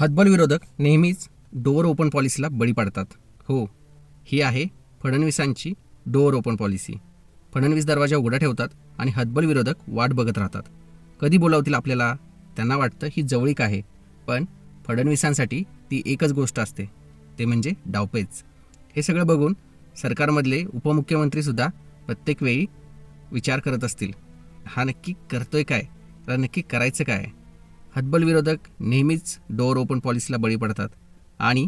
हतबल विरोधक नेहमीच डोअर ओपन पॉलिसीला बळी पडतात. हो ही आहे फडणवीसांची डोअर ओपन पॉलिसी फडणवीस दरवाजा उघडा ठेवतात आणि हतबल विरोधक वाट बघत राहतात. कधी बोलावतील आपल्याला? त्यांना वाटतं ही जवळीक आहे. पण फडणवीसांसाठी ती एकच गोष्ट असते. ते म्हणजे डावपेच. हे सगळं बघून सरकारमधले उपमुख्यमंत्रीसुद्धा प्रत्येक वेळी विचार करत असतील. हा नक्की करतोय काय? तर नक्की करायचं काय? हतबल विरोधक नेहमीच डोअर ओपन पॉलिसीला बळी पडतात आणि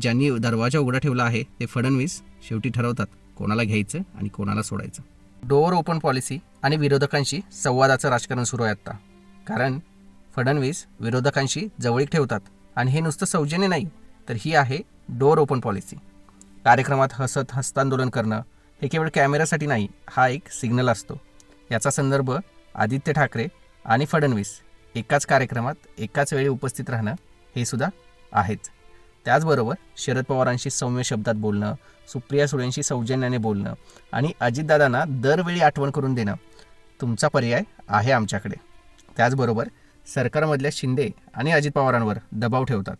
ज्यांनी दरवाजा उघडा ठेवला आहे ते फडणवीस शेवटी ठरवतात कोणाला घ्यायचं आणि कोणाला सोडायचं. डोअर ओपन पॉलिसी आणि विरोधकांशी संवादाचं राजकारण सुरू आहे आत्ता. कारण फडणवीस विरोधकांशी जवळीक ठेवतात आणि हे नुसतं सौजन्य नाही तर ही आहे डोअर ओपन पॉलिसी कार्यक्रमात हसत हस्तांदोलन करणं हे केवळ कॅमेऱ्यासाठी नाही हा एक सिग्नल असतो. याचा संदर्भ आदित्य ठाकरे आणि फडणवीस एकाच कार्यक्रमात एकाच वेळी उपस्थित राहणं हे सुद्धा आहेच. त्याचबरोबर शरद पवारांशी सौम्य शब्दात बोलणं सुप्रिया सुळेंशी सौजन्याने बोलणं आणि अजितदादांना दरवेळी आठवण करून देणं तुमचा पर्याय आहे आमच्याकडे. त्याचबरोबर सरकारमधल्या शिंदे आणि अजित पवारांवर दबाव ठेवतात.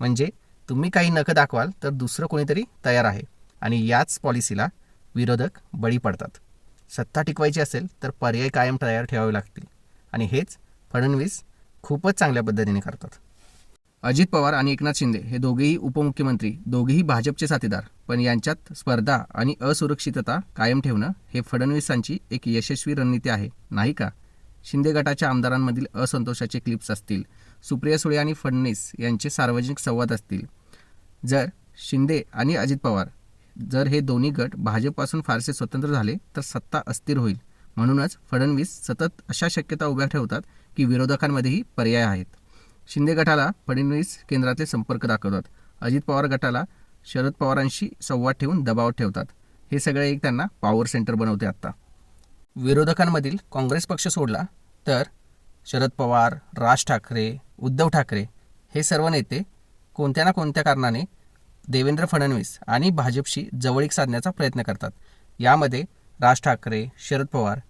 म्हणजे तुम्ही काही नखं दाखवाल तर दुसरं कोणीतरी तयार आहे आणि याच पॉलिसीला विरोधक बळी पडतात. सत्ता टिकवायची असेल तर पर्याय कायम तयार ठेवावे लागतील आणि हेच फडणवीस खूपच चांगल्या पद्धतीने करतात. अजित पवार आणि एकनाथ शिंदे हे दोघेही उपमुख्यमंत्री दोघेही भाजपचे साथीदार पण यांच्यात स्पर्धा आणि असुरक्षितता कायम ठेवणं हे फडणवीसांची एक यशस्वी रणनीती आहे नाही का? शिंदे गटाच्या आमदारांमधील असंतोषाचे क्लिप्स असतील सुप्रिया सुळे आणि फडणवीस यांचे सार्वजनिक संवाद असतील. जर शिंदे आणि अजित पवार जर हे दोन्ही गट भाजपपासून फारसे स्वतंत्र झाले तर सत्ता अस्थिर होईल. म्हणूनच फडणवीस सतत अशा शक्यता उभ्या ठेवतात की विरोधकांमध्येही पर्याय आहेत. शिंदे गटाला फडणवीस केंद्रातले संपर्क दाखवतात. अजित पवार गटाला शरद पवारांशी संवाद ठेवून दबाव ठेवतात. हे सगळे एक त्यांना पॉवर सेंटर बनवते आत्ता. विरोधकांमधील काँग्रेस पक्ष सोडला तर शरद पवार राज ठाकरे उद्धव ठाकरे हे सर्व नेते कोणत्या ना कोणत्या कारणाने देवेंद्र फडणवीस आणि भाजपशी जवळीक साधण्याचा प्रयत्न करतात. यामध्ये राज ठाकरे शरद पवार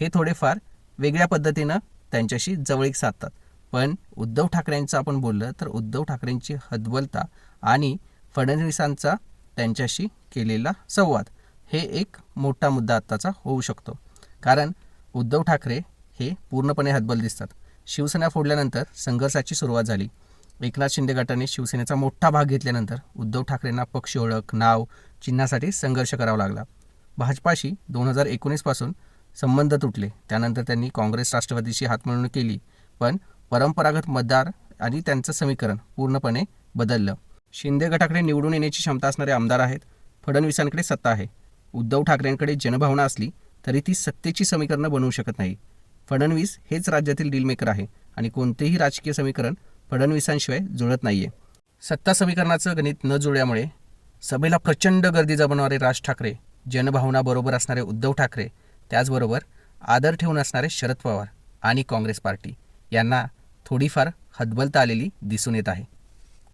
हे थोडेफार वेगळ्या पद्धतीनं त्यांच्याशी जवळीक साधतात. पण उद्धव ठाकरेंचं आपण बोललं तर उद्धव ठाकरेंची हदबलता आणि फडणवीसांचा त्यांच्याशी केलेला संवाद हे एक मोठा मुद्दा आत्ताचा होऊ शकतो. कारण उद्धव ठाकरे हे पूर्णपणे हतबल दिसतात. शिवसेना फोडल्यानंतर संघर्षाची सुरुवात झाली. एकनाथ शिंदे गटाने शिवसेनेचा मोठा भाग घेतल्यानंतर उद्धव ठाकरेंना पक्ष ओळख नाव चिन्हासाठी संघर्ष करावा लागला. भाजपाशी दोन हजार एकोणीसपासून संबंध तुटले. त्यानंतर त्यांनी काँग्रेस राष्ट्रवादीशी हातमिळवणी केली पण परंपरागत मतदार आणि त्यांचं समीकरण पूर्णपणे बदललं. शिंदे गटाकडे निवडून येण्याची क्षमता असणारे आमदार आहेत फडणवीसांकडे सत्ता आहे. उद्धव ठाकरेंकडे जनभावना असली तरी ती सत्तेची समीकरणं बनवू शकत नाही. फडणवीस हेच राज्यातील डीलमेकर आहे आणि कोणतेही राजकीय समीकरण फडणवीसांशिवाय जुळत नाहीये. सत्ता समीकरणाचं गणित न जुळल्यामुळे सभेला प्रचंड गर्दी जमवणारे राज ठाकरे जनभावना बरोबर असणारे उद्धव ठाकरे त्याचबरोबर आदर ठेवून असणारे शरद पवार आणि काँग्रेस पार्टी यांना थोडीफार हतबलता आलेली दिसून येत आहे.